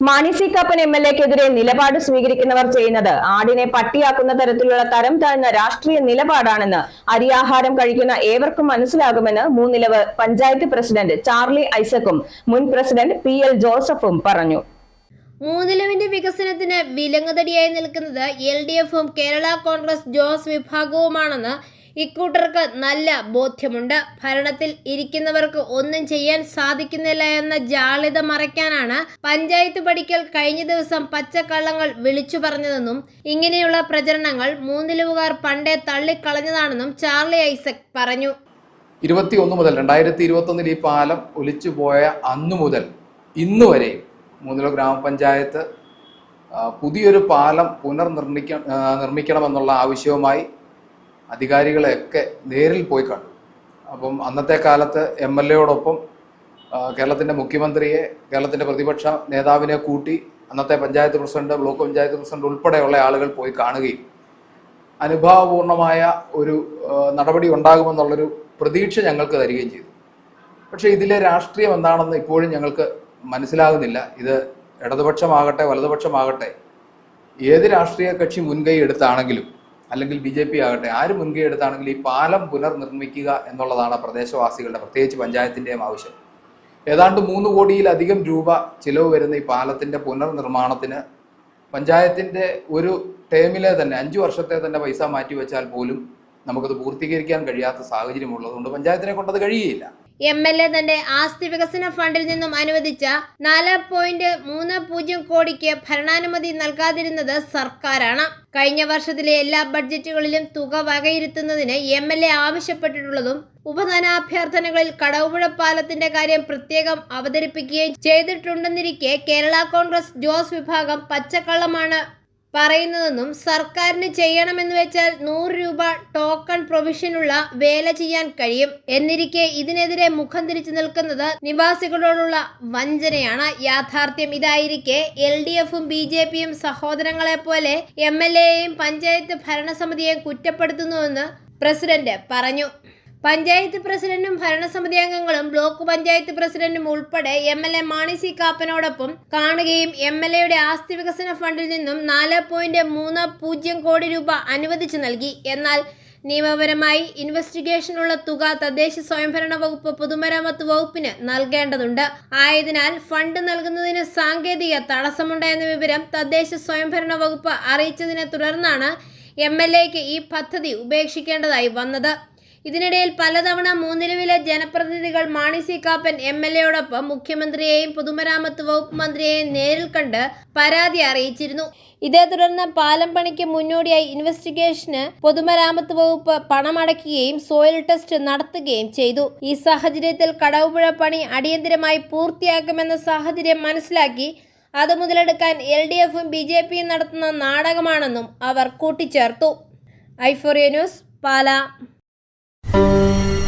Mani C Kappan M L എക്കെതിരെ നിലപാട് സ്വീകരിക്കുന്നവർ ചെയ്യുന്നത്. ആടിനെ പട്ടിയാക്കുന്ന തരത്തിലുള്ള തരം താഴ്ന്ന രാഷ്ട്രീയ നിലപാടാണെന്ന് അരിയാഹാരം കഴിക്കുന്ന ഏവർക്കും മനസ്സിലാകുമെന്ന് മൂന്നിലവ് പഞ്ചായത്ത് പ്രസിഡന്റ് ചാർലി ഐസക്കും മുൻ പ്രസിഡന്റ് പി എൽ ജോസഫും പറഞ്ഞു. മൂന്നിലവിന്റെ വികസനത്തിന് വിലങ്ങുതടിയായി നിൽക്കുന്നത് എൽ ഡി എഫും കേരള കോൺഗ്രസ് ജോസ് വിഭാഗവുമാണെന്ന് ഇക്കൂട്ടർക്ക് നല്ല ബോധ്യമുണ്ട്. ഭരണത്തിൽ ഇരിക്കുന്നവർക്ക് ഒന്നും ചെയ്യാൻ സാധിക്കുന്നില്ല എന്ന ജാള്യത മറയ്ക്കാനാണ് പഞ്ചായത്ത് പഠിക്കൽ കഴിഞ്ഞ ദിവസം പച്ചക്കള്ളങ്ങൾ വിളിച്ചു പറഞ്ഞതെന്നും ഇങ്ങനെയുള്ള പ്രചരണങ്ങൾ മൂന്നിലുവുകാർ പണ്ടേ തള്ളിക്കളഞ്ഞതാണെന്നും ചാർലി ഐസക് പറഞ്ഞു. ഇരുപത്തി ഒന്ന് മുതൽ രണ്ടായിരത്തി ഇരുപത്തൊന്നിൽ ഈ പാലം ഒലിച്ചു പോയ അന്നു മുതൽ ഇന്നു വരെയും മൂന്നില ഗ്രാമപഞ്ചായത്ത് പുതിയൊരു പാലം പുനർനിർമ്മിക്ക നിർമ്മിക്കണമെന്നുള്ള ആവശ്യവുമായി അധികാരികളെയൊക്കെ നേരിൽ പോയി കണ്ടു അപ്പം അന്നത്തെ കാലത്ത് എം എൽ എയോടൊപ്പം കേരളത്തിന്റെ മുഖ്യമന്ത്രിയെ കേരളത്തിന്റെ പ്രതിപക്ഷ നേതാവിനെ കൂട്ടി അന്നത്തെ panchayat president block panchayat president ഉൾപ്പെടെയുള്ള ആളുകൾ പോയി കാണുകയും അനുഭാവപൂർണമായ ഒരു നടപടി ഉണ്ടാകുമെന്നുള്ളൊരു പ്രതീക്ഷ ഞങ്ങൾക്ക് തരികയും ചെയ്തു. പക്ഷേ ഇതിലെ രാഷ്ട്രീയം എന്താണെന്ന് ഇപ്പോഴും ഞങ്ങൾക്ക് മനസ്സിലാകുന്നില്ല. ഇത് ഇടതുപക്ഷമാകട്ടെ വലതുപക്ഷമാകട്ടെ ഏത് രാഷ്ട്രീയ കക്ഷി മുൻകൈ എടുത്താണെങ്കിലും അല്ലെങ്കിൽ ബി ജെ പി ആകട്ടെ ആര് മുൻകൈ എടുത്താണെങ്കിലും ഈ പാലം പുനർനിർമ്മിക്കുക എന്നുള്ളതാണ് പ്രദേശവാസികളുടെ പ്രത്യേകിച്ച് പഞ്ചായത്തിന്റെയും ആവശ്യം. ഏതാണ്ട് മൂന്ന് കോടിയിലധികം രൂപ ചിലവ് വരുന്ന ഈ പാലത്തിന്റെ പുനർനിർമ്മാണത്തിന് പഞ്ചായത്തിന്റെ ഒരു ടേമിലെ തന്നെ അഞ്ച് വർഷത്തെ തന്നെ പൈസ മാറ്റി വെച്ചാൽ പോലും നമുക്കത് പൂർത്തീകരിക്കാൻ കഴിയാത്ത സാഹചര്യം ഉള്ളതുകൊണ്ട് പഞ്ചായത്തിനെ കൊണ്ടത് കഴിയുകയില്ല. എം എൽ എ തന്റെ ആസ്തി വികസന ഫണ്ടിൽ നിന്നും അനുവദിച്ച നാല് പോയിന്റ് മൂന്ന് പൂജ്യം കോടിക്ക് ഭരണാനുമതി നൽകാതിരുന്നത് സർക്കാരാണ്. കഴിഞ്ഞ വർഷത്തിലെ എല്ലാ ബഡ്ജറ്റുകളിലും തുക വകയിരുത്തുന്നതിന് എം എൽ എ ആവശ്യപ്പെട്ടിട്ടുള്ളതും ഉപധനാഭ്യർത്ഥനകളിൽ കടവുപുഴ പാലത്തിന്റെ കാര്യം പ്രത്യേകം അവതരിപ്പിക്കുകയും ചെയ്തിട്ടുണ്ടെന്നിരിക്കെ കേരള കോൺഗ്രസ് ജോസ് വിഭാഗം പച്ചക്കള്ളമാണ് പറയുന്നതെന്നും സർക്കാരിന് ചെയ്യണമെന്ന് വെച്ചാൽ നൂറ് രൂപ ടോക്കൺ പ്രൊവിഷനുള്ള വേല ചെയ്യാൻ കഴിയും. എന്നിരിക്കെ ഇതിനെതിരെ മുഖം തിരിച്ചു നിൽക്കുന്നത് നിവാസികളോടുള്ള വഞ്ചനയാണ്. യാഥാർത്ഥ്യം ഇതായിരിക്കെ. എൽ ഡി എഫും ബി ജെ പിയും സഹോദരങ്ങളെ പോലെ എം എൽ എയെയും പഞ്ചായത്ത് ഭരണസമിതിയെയും കുറ്റപ്പെടുത്തുന്നുവെന്ന് പ്രസിഡന്റ് പറഞ്ഞു. പഞ്ചായത്ത് പ്രസിഡന്റും ഭരണസമിതി അംഗങ്ങളും ബ്ലോക്ക് പഞ്ചായത്ത് പ്രസിഡന്റും ഉൾപ്പെടെ M L A Mani C കാപ്പനോടൊപ്പം കാണുകയും എം എൽ എയുടെ ആസ്തി വികസന ഫണ്ടിൽ നിന്നും നാല് പോയിന്റ് മൂന്ന് പൂജ്യം കോടി രൂപ അനുവദിച്ചു നൽകി. എന്നാൽ നിയമപരമായി ഇൻവെസ്റ്റിഗേഷനുള്ള തുക തദ്ദേശ സ്വയംഭരണ വകുപ്പ് പൊതുമരാമത്ത് വകുപ്പിന് നൽകേണ്ടതുണ്ട്. ആയതിനാൽ ഫണ്ട് നൽകുന്നതിന് സാങ്കേതിക തടസ്സമുണ്ടായെന്ന വിവരം തദ്ദേശ സ്വയംഭരണ വകുപ്പ് അറിയിച്ചതിനെ തുടർന്നാണ് എം എൽ എക്ക് ഈ പദ്ധതി ഉപേക്ഷിക്കേണ്ടതായി വന്നത്. ഇതിനിടയിൽ പലതവണ മൂന്നിലവിലെ ജനപ്രതിനിധികൾ Mani C Kappan M L എയോടൊപ്പം മുഖ്യമന്ത്രിയെയും പൊതുമരാമത്ത് വകുപ്പ് മന്ത്രിയെയും നേരിൽ കണ്ട് പരാതി അറിയിച്ചിരുന്നു. ഇതേ തുടർന്ന് പാലം പണിക്ക് മുന്നോടിയായി ഇൻവെസ്റ്റിഗേഷന് പൊതുമരാമത്ത് വകുപ്പ് പണമടയ്ക്കുകയും സോയിൽ ടെസ്റ്റ് നടത്തുകയും ചെയ്തു. ഈ സാഹചര്യത്തിൽ കടവുപുഴ പണി അടിയന്തിരമായി പൂർത്തിയാക്കുമെന്ന സാഹചര്യം മനസ്സിലാക്കി അത് മുതലെടുക്കാൻ എൽ ഡി എഫും ബി ജെ പിയും നടത്തുന്ന നാടകമാണെന്നും അവർ കൂട്ടിച്ചേർത്തു. ഐഫോറിയ ന്യൂസ് പാലാ. Música